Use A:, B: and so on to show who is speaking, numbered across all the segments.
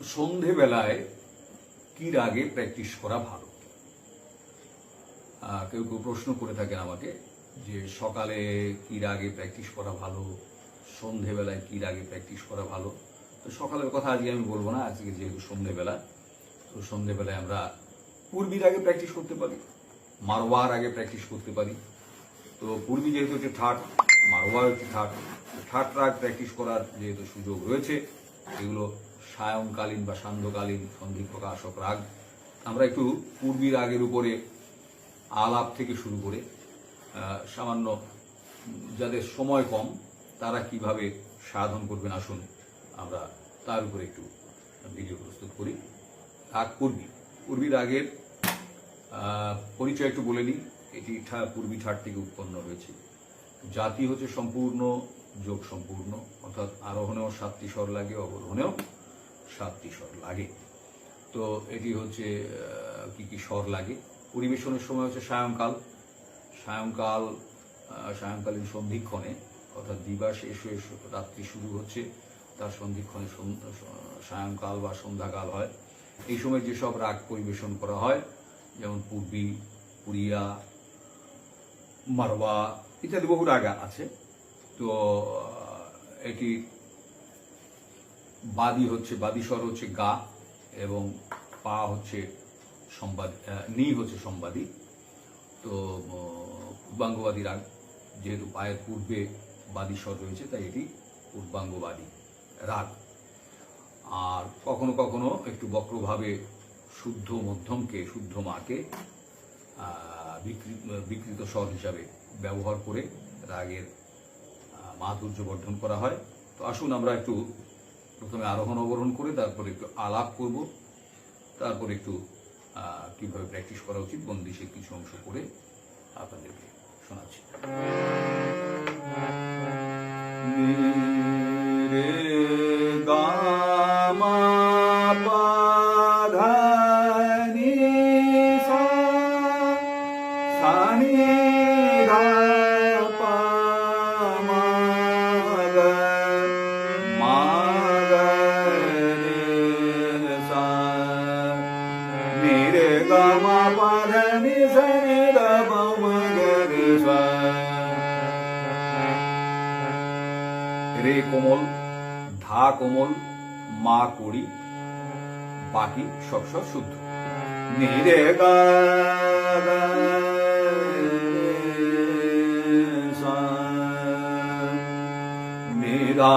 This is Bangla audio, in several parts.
A: সন্ধেবেলায় কি রাগে প্র্যাকটিস করা ভালো। কেউ কেউ প্রশ্ন করে থাকেন আমাকে যে সকালে কি রাগে প্র্যাকটিস করা ভালো, সন্ধেবেলায় কি রাগে প্র্যাকটিস করা ভালো। তো সকালের কথা আজকে আমি বলব না, আজকে যেহেতু সন্ধেবেলা, তো সন্ধেবেলায় আমরা পূর্বীর আগে প্র্যাকটিস করতে পারি মারোয়ার আগে প্র্যাকটিস করতে পারি। তো পূর্বী যেহেতু হচ্ছে ঠাট মারোয়ার হচ্ছে ঠাট ঠাট রাগ প্র্যাকটিস করার যেহেতু সুযোগ রয়েছে, এগুলো সায়ংকালীন বা সান্ধ্যকালীন সন্ধি প্রকাশক রাগ। আমরা একটু পূর্বী রাগের উপরে আলাপ থেকে শুরু করে সামান্য যাদের সময় কম, তারা কীভাবে সাধন করবেন আসুন আমরা তার উপরে একটু ভিডিও প্রস্তুত করি। রাগ পূর্বী পূর্বী রাগের পরিচয় একটু বলে নিই। এটি পূর্বী ঠাট থেকে উৎপন্ন হয়েছে। জাতি হচ্ছে সম্পূর্ণ, যোগ সম্পূর্ণ, অর্থাৎ আরোহণেও সাতটি স্বর লাগে, অবরোহণেও সাতটি স্বর লাগে। তো এটি হচ্ছে কি কি স্বর লাগে? পরিবেশনের সময় হচ্ছে সায়ংকাল। সায়ংকাল সায়ংকালীন সন্ধিক্ষণে, অর্থাৎ দিবা শেষ হয়ে শু- রাত্রি শুরু হচ্ছে, তার সন্ধিক্ষণে সায়ংকাল বা সন্ধ্যাকাল হয়। এই সময় যেসব রাগ পরিবেশন করা হয়, যেমন পূর্বী, পুরিয়া, মারওয়া ইত্যাদি বহু রাগ আছে। তো এটি বাদী হচ্ছে, বাদী স্বর হচ্ছে গা এবং পা হচ্ছে সম্বাদ নি হচ্ছে সম্বাদী। তো পূর্বাঙ্গবাদী রাগ, যেহেতু পায়ের পূর্বে বাদী স্বর রয়েছে, তাই এটি পূর্বাঙ্গবাদী রাগ। আর কখনো কখনো একটু বক্রভাবে শুদ্ধ মধ্যমকে, শুদ্ধ মাকে বিকৃত স্বর হিসাবে ব্যবহার করে রাগের মাধুর্য বর্ধন করা হয়। তো আসুন আমরা একটু প্রথমে আরোহণ অবরোহণ করে তারপরে একটু আলাপ করব। তারপরে একটু কীভাবে প্র্যাকটিস করা উচিত বন্দিশের কিছু অংশ করে আপনাদেরকে শোনাচ্ছি। রে কোমল ধা কোমল মা করি বাকি সব সব শুদ্ধ। নিরে গা গা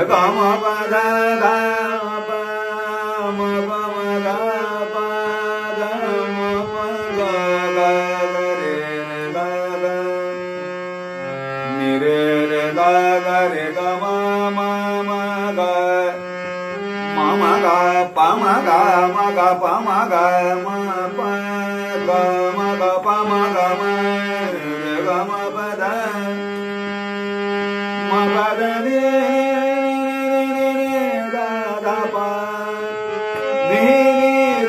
A: নি রে গা মা পা ধা ধা পা মা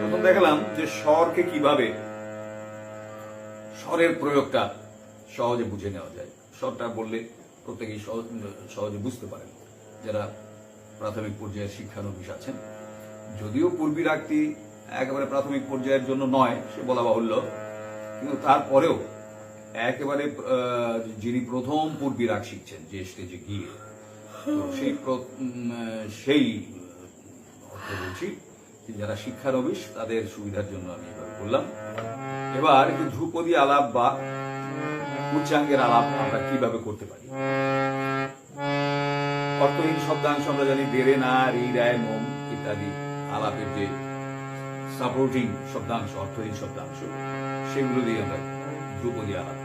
A: প্রথম দেখালাম যে স্বরকে কীভাবে স্বরের প্রয়োগটা সহজে বুঝে নেওয়া যায়। স্বরটা বললে প্রত্যেকেই সহজে বুঝতে পারেন। যারা প্রাথমিক পর্যায়ের শিক্ষানবিশ আছেন, যদিও পূর্বী রাগটি একেবারে প্রাথমিক পর্যায়ের জন্য নয়, সে বলা বাহুল্য। কিন্তু তারপরেও একেবারে যিনি প্রথম পূর্বী রাগ শিখছেন, যে স্টেজে গিয়ে সেই সেই বলছি যারা শিক্ষানবিশ তাদের সুবিধার জন্য আমি এভাবে বললাম। এবার ধ্রুপদী আলাপ বা উচ্চাঙ্গের আলাপ আমরা কীভাবে করতে পারি? অর্থহীন শব্দাংশ আমরা জানি দেরে না, রি রায় মোম, ইত্যাদি আলাপের যে সাপোর্টিং শব্দাংশ অর্থহীন শব্দাংশ সেগুলো দিয়ে আমরা ধ্রুপদী আলাপ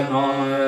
A: نعم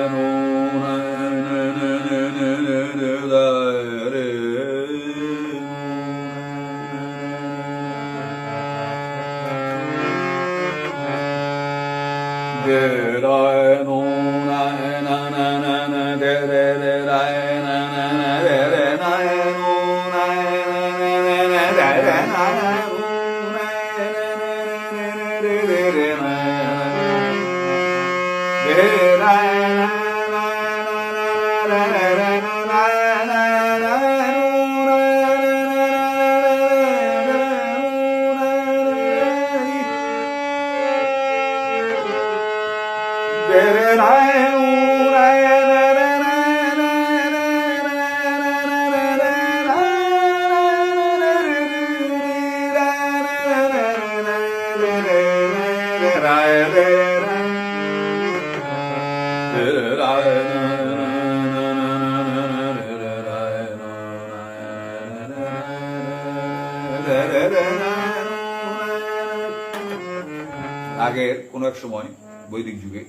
A: আগের কোনো এক সময় বৈদিক যুগে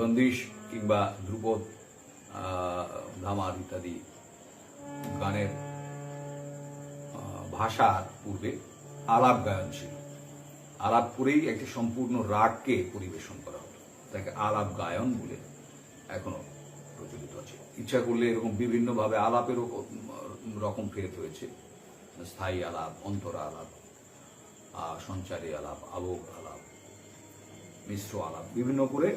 A: বন্দিশ কিংবা ধ্রুপদ ধামার ইত্যাদি গানের ভাষার পূর্বে আলাপ গায়ন ছিল। আলাপ করেই একটি সম্পূর্ণ রাগকে পরিবেশন করা হতো। তাকে আলাপ গায়ন বলে এখনও প্রচলিত আছে। ইচ্ছা করলে এরকম বিভিন্নভাবে আলাপেরও রকম ফেরত হয়েছে। স্থায়ী আলাপ অন্তর আলাপ সঞ্চারী আলাপ, আলোক আলাপ মিশ্র আলাপ। বিভিন্ন করে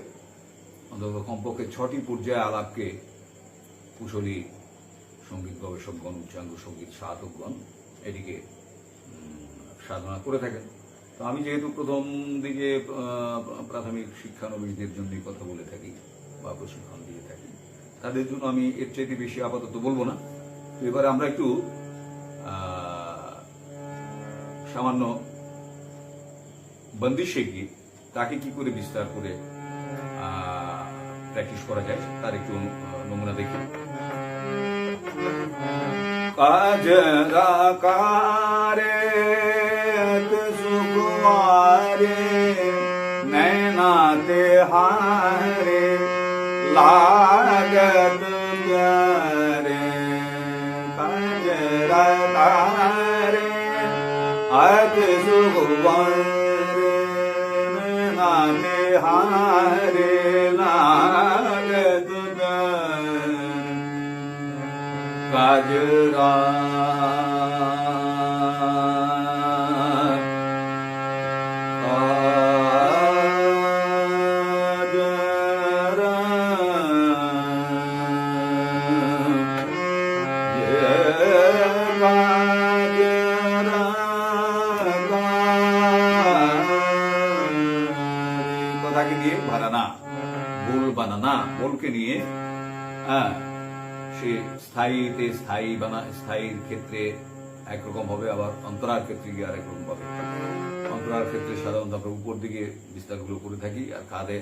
A: অন্তত কমপক্ষে ছটি পর্যায়ে আলাপকে কুশলী সংগীত গবেষকগণ, উচ্চাঙ্গ সংগীত সাধকগণ এটিকে সাধনা করে থাকেন। তো আমি যেহেতু প্রথম দিকে প্রাথমিক শিক্ষানবিশদের জন্যই কথা বলে থাকি বা প্রশিক্ষণ দিয়ে থাকি, তাদের জন্য আমি এর চাইতে বেশি আপাতত বলব না। তো এবারে আমরা একটু সামান্য বন্দিশে গিয়ে তাকে কি করে বিস্তার করে প্র্যাকটিস করা যায়, তার একটু নমুনা দেখি। কাজ কারে সুকুমারে, নয়নাতে হারে, লাগত রে কাজ রে অত সুকুমার Raghuram. স্থায়ীতে স্থায়ী বানা স্থায়ীর ক্ষেত্রে একরকম হবে, আবার অন্তরার ক্ষেত্রে গিয়ে আর একরকম হবে। অন্তরার ক্ষেত্রে সাধারণত আমরা উপর দিকে বিস্তারগুলো করে থাকি আর কাঁধে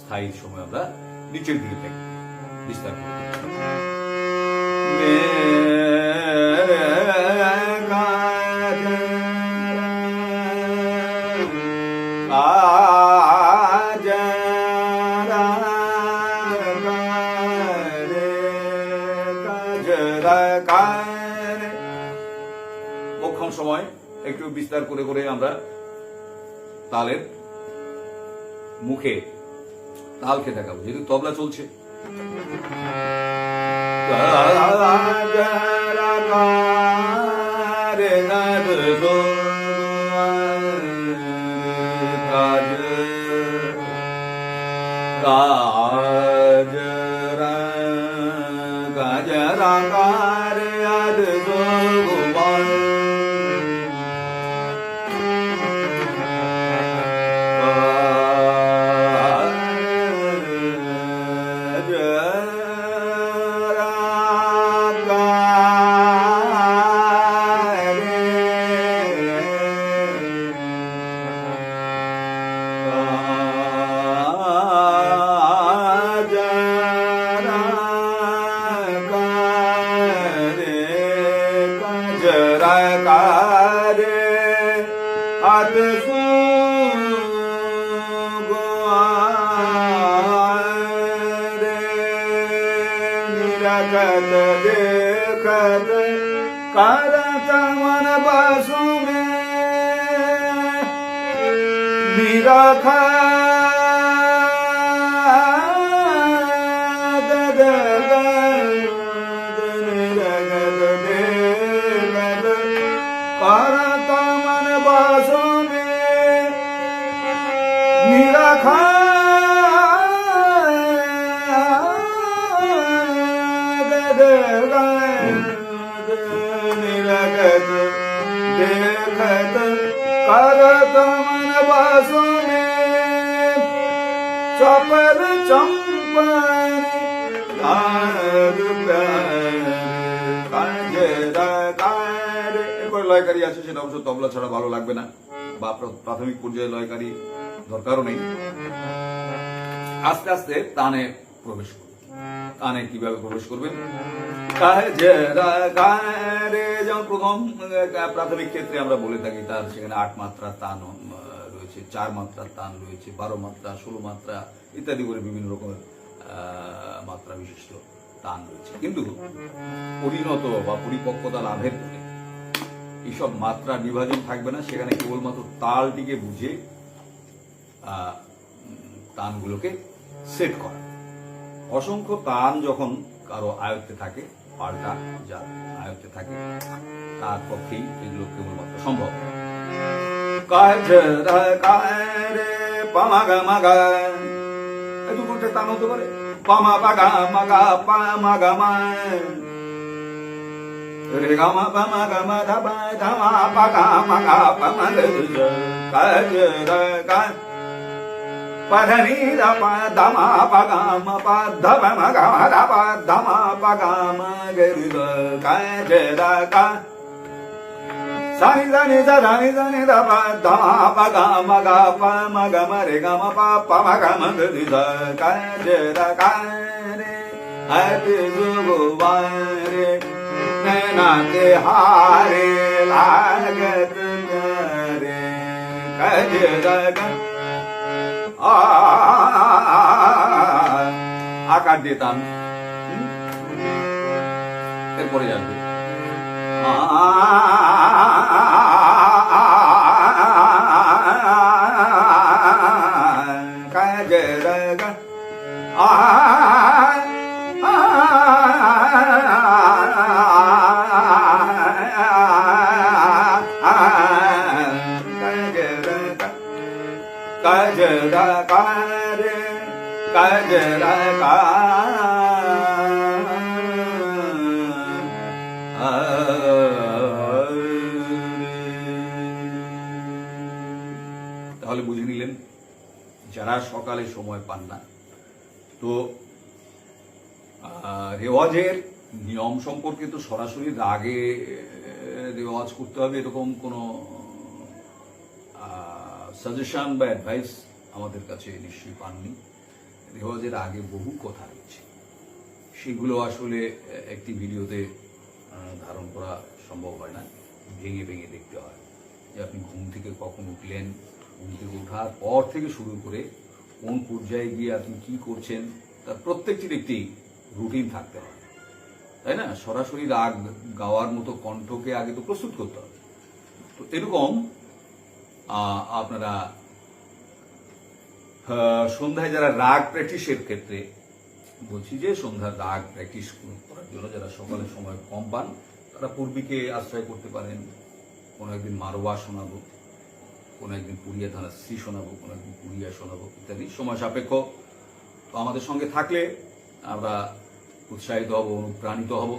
A: স্থায়ী স্থায়ীর সময় আমরা নিচের দিকে থাকি। বিস্তার করে বিস্তার করে করে আমরা তালের মুখে তাল খেতে যেহেতু তবলা চলছে। 내가 가다가 가라타만 바소네 네가 가 내가 내가 내가 चपल चंपन কার কাঞ্জেরা কার এরপর লয়কারি আছে সেটা অবশ্য তবলা ছাড়া ভালো লাগবে না বা প্র- প্রাথমিক পর্যায়ে লয়কারী দরকারও নেই আস্তে আস্তে তানে প্রবেশ করবে তানে কিভাবে প্রবেশ করবেন কাজেরা গারে যেমন প্রথম আহ, প্রাথমিক ক্ষেত্রে আমরা বলে থাকি তার সেখানে আট মাত্রার তান আহ, রয়েছে, চার মাত্রার তান রয়েছে, বারো মাত্রা, ষোলো মাত্রা ইত্যাদি করে বিভিন্ন রকমের মাত্রা বিশিষ্ট তান রয়েছে। কিন্তু পরিণত বা পরিপক্কতা লাভের এইসব মাত্রা বিভাজন থাকবে না। সেখানে কেবলমাত্র তালটিকে বুঝে তানগুলোকে সেট করা। অসংখ্য তান যখন কারও আয়ত্তে থাকে, পাল্টা যার আয়ত্তে থাকে, তার পক্ষেই এগুলো কেবলমাত্র সম্ভব। có chờ đợi có đi pa ma ga ma ga. Ai tu cũng ta tu vậy pa ma pa ga ma ga pa ma ga ma. Re ga ma pa ma ga ma da ba da ma pa ga ma ga pa ma ga có chờ đợi có pa da ni da pa da ma pa ga ma pa da ma ga ma da pa da ma pa ga ma ga có chờ đợi có సాని దాని దాని దాని దమ గ మగ ప మగ మరి గమ ప ప మగ మంది కారే కారే అతి జుగువారే నేనాతి హారే లాగత రే. కజరగ ఆ কাট দিতাম এরপরে যাবে আ তাহলে বুঝে নিলেন যারা সকালে সময় পান না। তো রেওয়াজের নিয়ম সম্পর্কে তো সরাসরি রাগে রেওয়াজ করতে হবে এরকম কোনো সাজেশন বা অ্যাডভাইস আমাদের কাছে নিশ্চয়ই পাননি। রেওয়াজের আগে বহু কথা রয়েছে। সেগুলো আসলে একটি ভিডিওতে ধারণ করা সম্ভব হয় না। ভেঙে ভেঙে দেখতে হয় যে আপনি ঘুম থেকে কখন উঠলেন ঘুম থেকে ওঠার পর থেকে শুরু করে কোন পর্যায়ে গিয়ে আপনি কি করছেন, তার প্রত্যেকটির একটি রুটিন থাকতে হয়। তাই না? সরাসরি রাগ গাওয়ার মতো কণ্ঠকে আগে তো প্রস্তুত করতে হবে। তো এরকম আপনারা সন্ধ্যায় যারা রাগ প্র্যাকটিসের ক্ষেত্রে, বলছি যে সন্ধ্যার রাগ প্র্যাকটিস করার জন্য যারা সকালে সময় কম পান, তারা পূর্বীকে আশ্রয় করতে পারেন। কোনো একদিন মারোয়া শোনাবো। কোনো একদিন পুরিয়া ধারা শ্রী শোনাবো, কোনো একদিন পুরিয়া শোনাবো ইত্যাদি। সময় সাপেক্ষ। তো আমাদের সঙ্গে থাকলে আমরা উৎসাহিত হব, অনুপ্রাণিত হব।